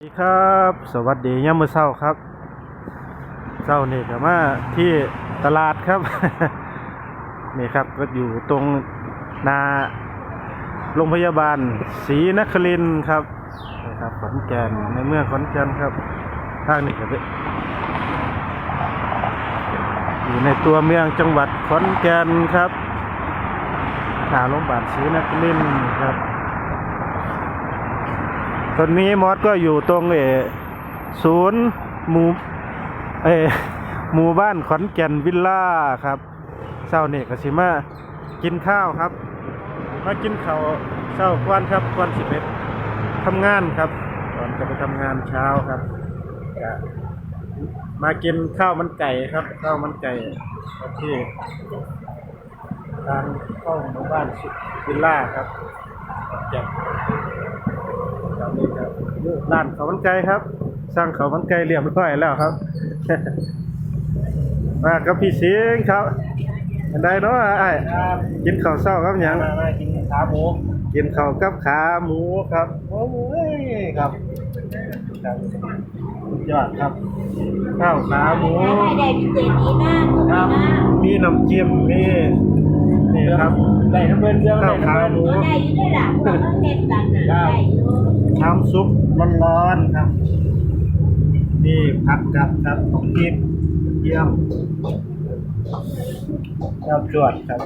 สวัสดีครับ สวัสดียามมือเช้าครับเช้านี่ก็มาที่ตลาดครับ นี่ครับก็อยู่ตรงนาโรงพยาบาลศรีนครินครับนี่ครับขอนแก่นในเมืองขอนแก่นครับทางนี้ก็เป็นอยู่ในตัวเมืองจังหวัดขอนแก่นครับหาโรงพยาบาลศรีนครินครับ ตอนนี้มอสก็อยู่ตรงเอศูนย์หมู่เอหมู่บ้านขอนแก่นวิลล่าครับเช้าเนี่ก็สิมากินข้าวครับ มากินข้าวเช้าก่อนครับก่อนสิบเอ็ดทำงานครับก่อนจะไปทำงานเช้าครับมากินข้าวมันไก่ครับ ข้าวมันไก่ที่ทางเข้าหมู่บ้านวิลล่าครับขอน แก่นครับนี่ครับร้านข้าวมันไก่ครับ สร้างข้าวมันไก่เรียบร้อยแล้วครับ มากับพี่สิงห์ครับอันใดเนาะไอ้ายกินข้าวเช้าครับหยังมามากินขาหมูกินข้าวกับขาหมูครับโอ้ยครับครับสุดยอดครับ ข้าวขาหมูได้พิเศษนี้นะครับ มีน้ำจิ้มมีนี่ครับได้น้ำเบิ้ลเยอะข้าวขาหมูได้อยู่ด้วยล่ะพวกเราเน้นกันน่ะได้อยู่ น้ำซุปร้อนๆครับนี่ผักกับครับของกินเยี่ยมครับจวดครับ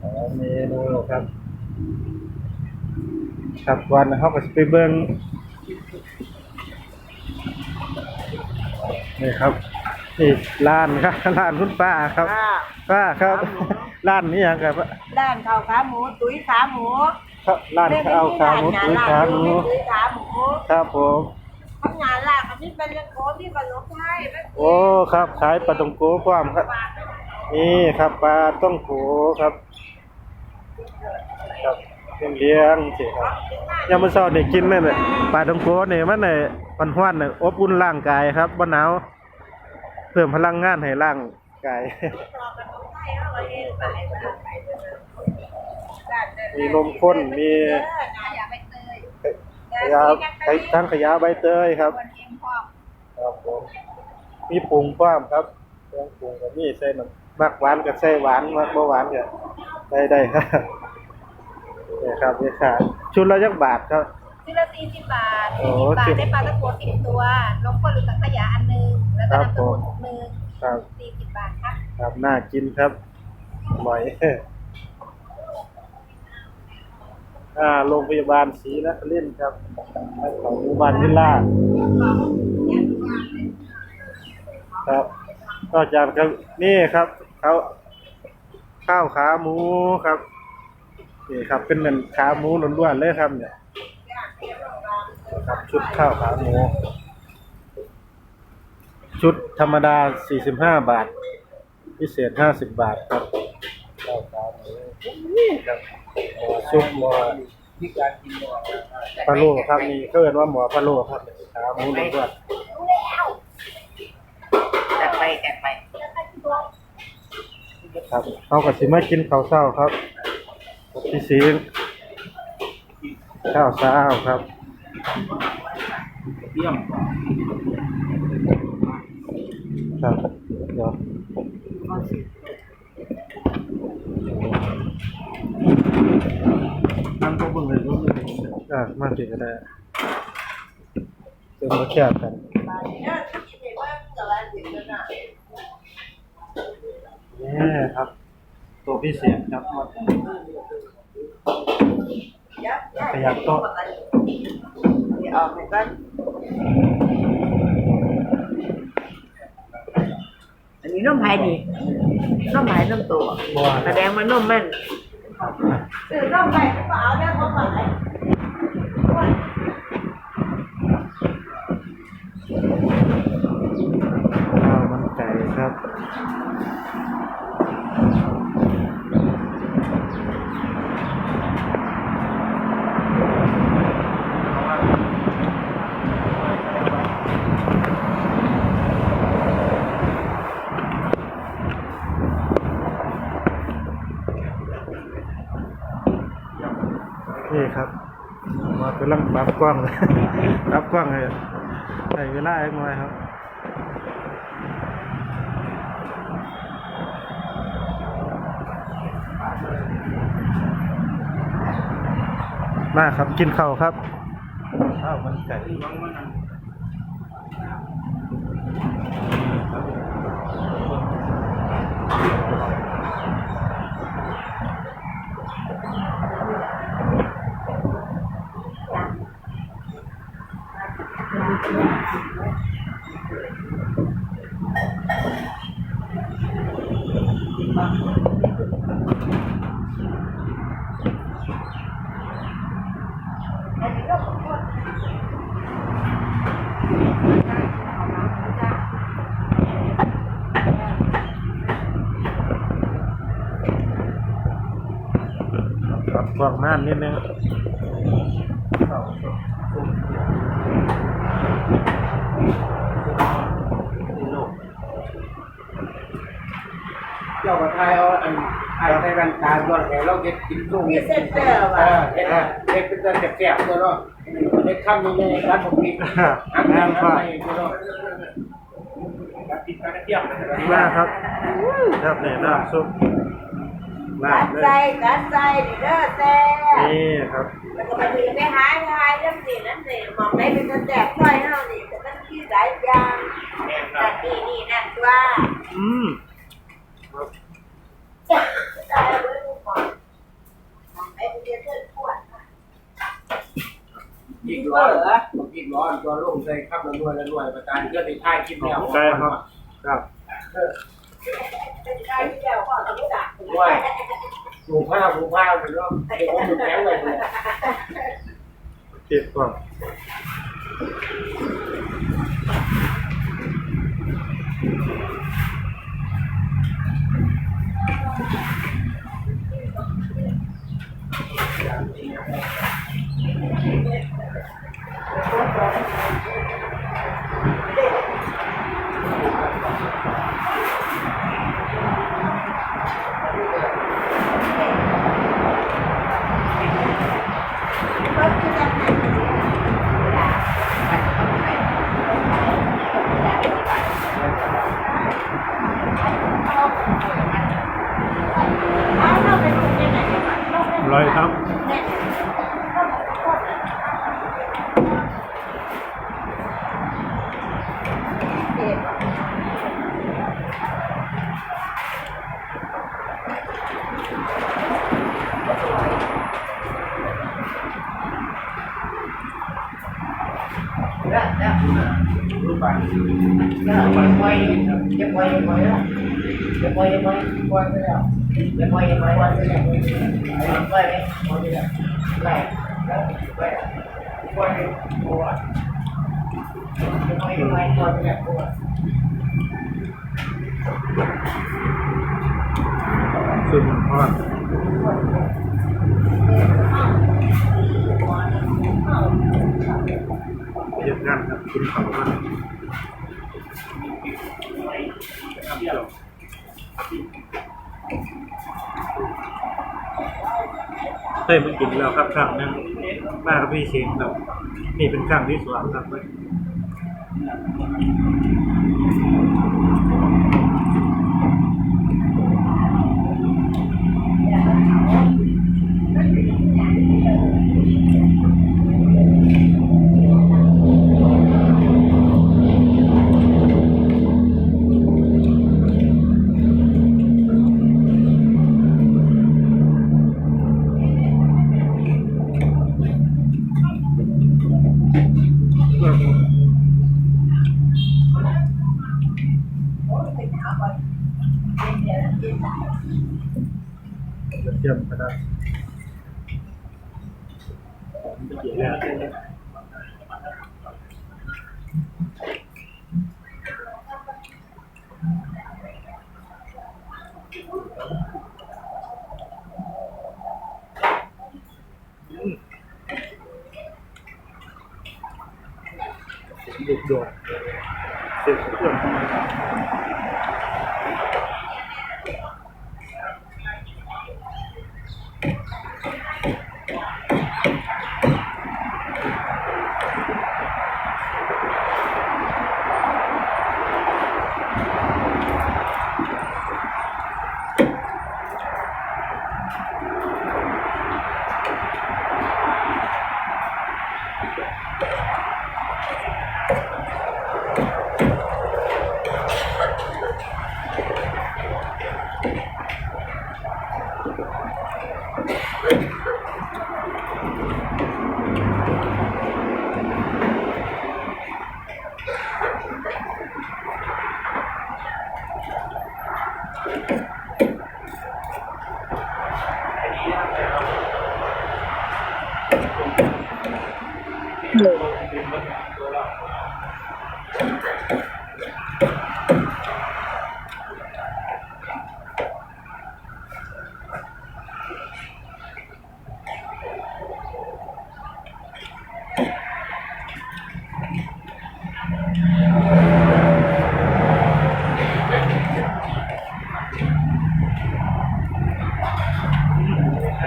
ขอเมนูครับครับวันเขาก็จะไปเบิ้งนี่ครับนี่ร้านครับร้านคุณป้าครับป้าครับร้านนี้ยังครับด้านข้าวขาหมู ตุ้ยขาหมู ครับร้านข้าวขาหมูตุ้ยขาหมูตุ้ยขาหมูครับผมทำงานหลักอันนี้เป็นเรื่องโค้ที่บรรลุไทยโอ้ครับขายปลาตองโกความครับ นี่ครับปลาต้องโกครับ ครับเป็นเลี้ยงสิครับยามมื้อเช้านี่กินนั่นน่ะปลาต้องโกนี่มันน่ะมันฮ้อนน่ะอบอุ่นร่างกายครับบ่หนาวเพิ่มพลังงานให้ร่างกาย มีนมข้นมีขยะไทั้งขยะใบเตยครับครับผมมีปรุงความครับเครื่องปรุงก็มีใส่น้ำมักหวานกับใส่หวานมักบ่หวานก็ได้ได้ครับนี่ครับนี่ค่ะชุดละจักบาทครับชิ้นละสี่สิบบาทโอ้สี่สิบบาทสิบได้ปลาตะกัวสิบตัวนมข้นหรือสังขยาอันหนึงแล้วก็ครับน้ำผสมุมนหนึ่งครับสี่สิบบาทครับครับน่ากินครับอร่อย อ่าโรงพยาบาลศรีนครินทร์ครับของโรงพยาบาลวิลล่าครับนอกจากครับนี่ครับเขาข้าวขาหมูครับนี่ครับเป็นเหมือนขาหมูล้วนๆเลยครับเนี่ยครับชุดข้าวขาหมู ชุดธรรมดา 45 บาท พิเศษ 50 บาทครับข้าวขาหมูครับ ซุปหมูที่การกินเนี่ยพะโล้ครับนี่เขาเรียกว่าหมูพะโล้ครับขาหมูล้วนจัดไปจัดไปครับเขาก็สิมากินข้าวเช้าครับพี่สิงข้าวเช้าครับเยี่ยมครับเดี๋ยว นั่งก็เบิ่งเลยว่ามันอะมาสิก็ได้เติมมาแคบกันนี่ครับ ตัวพิเศษครับขยับโต๊ะออกไปก่อนอันนี้น้มไผ่นี่น้มไผ่น้มตัวบัวแสดงว่าน้มมัน สื่อน้มไผ่ก็เอาได้น้มไผ่ข้าวมันไก่ครับ นี่ครับ มากำ ลังปรับกล้องรับกล้องเลยใส่เวลาเองไว้ครับมาครับกินข้าวครับข้าวมันไก่ กล้องม่านนิดนึงเจ้าก็ทายเอาอันทายใส่แว่นตาก่อนให้เราเก็บกินลูกมีเห็ดเส้นเตอร์เอว่ะอเห็ดเห็ดเป็นตัวแสบๆตัวเนาะเห็ดข้ามยังไงร้านผมกินอันนั้นก็ตัวเนาะรับกินกันเที่ยงมาครับครับเนี่ยน้ำซุปลา กัดดเลใจยกัดใจนี่เด้อแต่นี่ครับแล้วก็มาถึงไปหายหายเรื่องนี้นั่นนี่มองได้เป็นตัวแจกค่อยเฮานี่แต่มันคือหลายอย่างแม่คแต่รับนี่นี่นั่นว่าอืมได้เว้ยลูกก่อนมองได้เป็นเรื่องขวดยิ่งร้อนยิ่งร้อนตัวลงใส่ข้ามละรวยละรวยประการเพื่อในท้ายกินแล้วใช่ครับครับ เป็นใครที่แล้วก็ต้องรู้จัก ด้วยหมูผ้าหมูผ้าเหมือนว่าเด็กผมหมูแข็งเลยเนี่ย เก็บกล้อง ก็คือจะไหนเอาเราเป็นคนยังไงเราเป็นร้อยครับรู้ป่ะเนี่ย ปล่อยปล่อยจะปล่อยปล่อยแล้วจะปล่อยปล่อยปล่อยได้วจะปล่อยปล่อยปล่อยไปแล้วปล่อยไปปล่อยไปแล้วปล่อยแล้วปล่อยปล่อยปล่อยจะปล่อยปล่อยปล่อยไปแล้วปล่อยซุปมันทอเยอะงานครับกินข้าวมัน เคยมากินแล้วครับครั้งนึงมากับพี่เชงครับนี่เป็นครั้งที่สองครับ เยี่ยมขนาดเกี่ยวแล้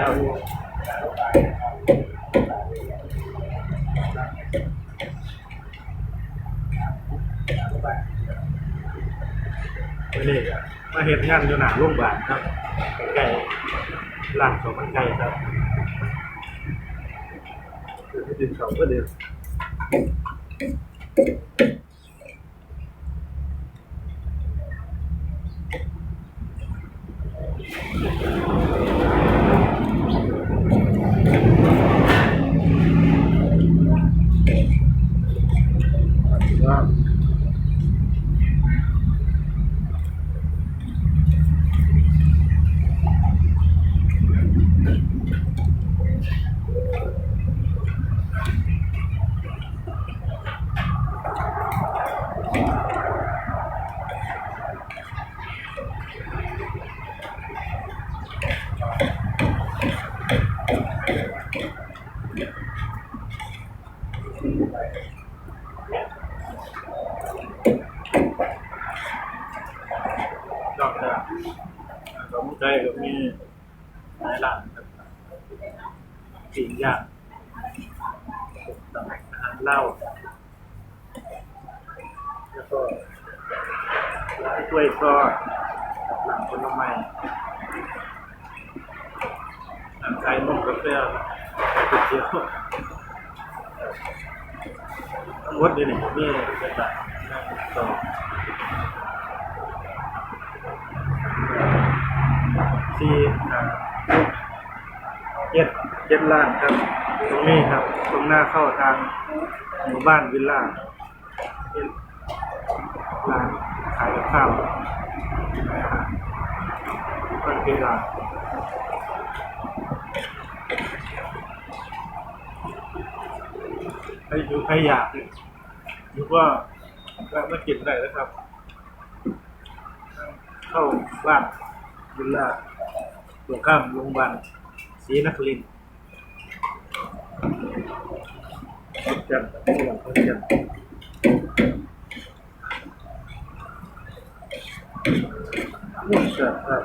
ไปเลยอะมาเห็นงานอยู่หนาโรงพยาบาลครับใกล้ๆร้านของมันไก่ครับคือที่ดินเขาก็เดียว มีหลายร้านครับปิ้งย่างอาหารเหล้าแล้วก็ร้านกล้วยทอดหลังผลไม้ร้านขายนมกาแฟก๋วยเตี๋ยวทั้งหมดนี่นี่มีเป็นแบบนั่งต่อ ที่เจ็ดเจ็ดล้านครับ ตรงนี้ครับ ตรงหน้าเข้าทางหมู่บ้านวิลล่าเป็นร้านขายกับข้าวก็เป็นร้าใครอยู่ใครอยากอยู่ก็แวะมากินได้นะครับ เข้าบ้านวิลล่า ตรงข้ามโรงพยาบาลศรีนครินทร์จันทร์จังหวัดขอนแก่นนี่ครับครับ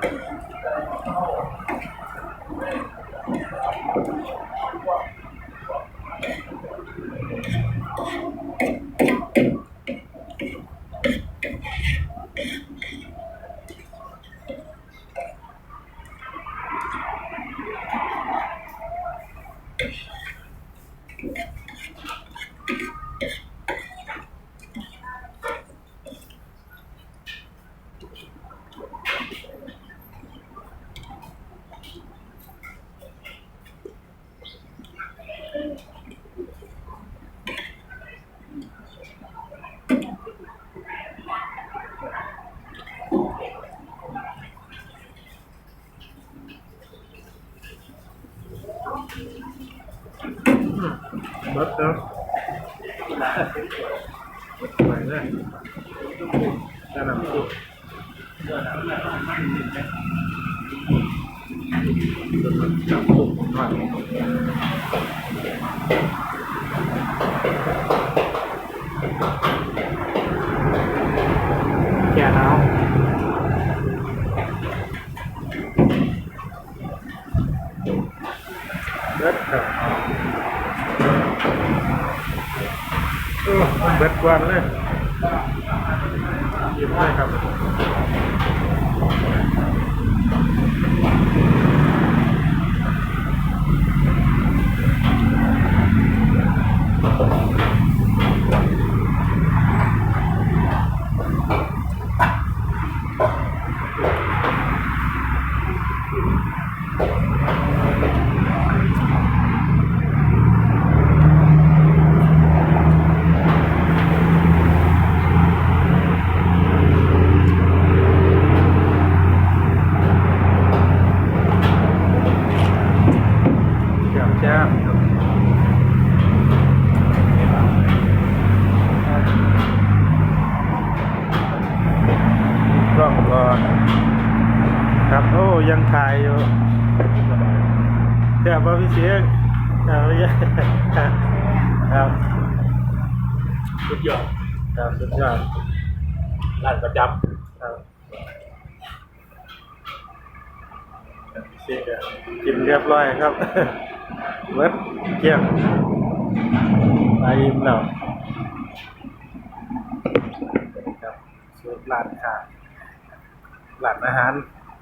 รถครับไปเลยจะนำตุ๊กจับตุ๊กหน่อยแก่หนาวเด็ดครับ เออ มัน ขายอยู่แต่บพี่เสียงครับพี่ครับสุดยอดครับสุดยอดร้านประจครับเสียงกินเรียบร้อยครับเบิดเกลี้ยงไปอิ่มแล้วครับสูตรร้านค้าร้านอาหาร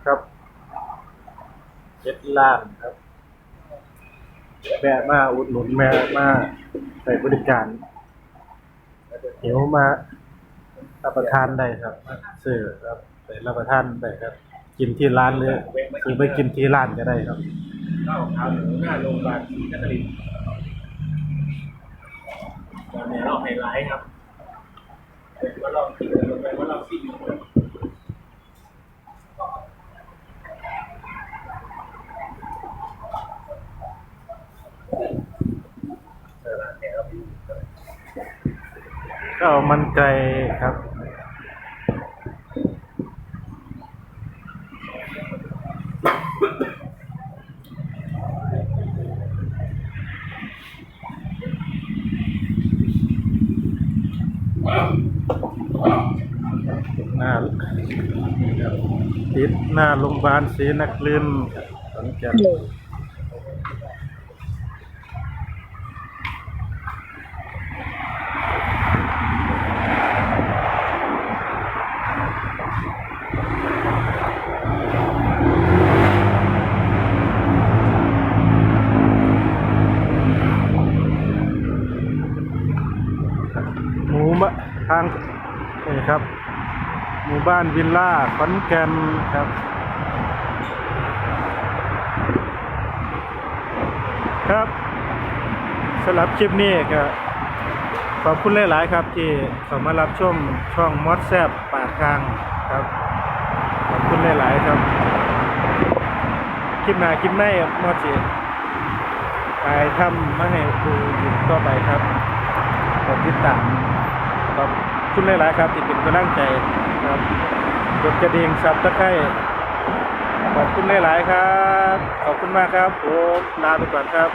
ครับ เจ็ดร้านครับแม่มาอุดหนุนแม่มาใส่บริการเดี๋ยวมารับประทานได้ครับซื้อครับไปรับประทานได้ครับ กินที่ร้านเลยหรือไปกินที่ร้านก็ได้ครับข้าวขาวหมูหน้าโรงพยาบาลศรีนครินทร์ตอนนี้เราไฮไลท์ครับเป็นว่าลองกินลงไปว่าลองซิ่งครับเออร้านแกครับ ก็เอามันไก่ครับหน้าติดหน้าโรงพยาบาลศรีนครินทร์ขอนแก่นหมูมะทางนี่ครับ ห มู่บ้านวิลล่าขอนแก่นครับ ครับสำหรับคลิปนี้ก็ขอบคุณหลาย ๆ ครับ ที่เข้ามารับชมช่องมอดแซบปากกลางครับขอบคุณหลาย ๆ ครับ คลิปหน้าคลิปในมอดสิไปทำมาให้ดูอยู่ต่อไปครับกดติดตามขอบคุณหลาย ๆ ครับที่เป็นกำลังใจ ครับกดกระดิ่งซับตะไคร้ขอบคุณหลาย ๆ ครับ ขอบคุณมากครับผมลาไปก่อนครับ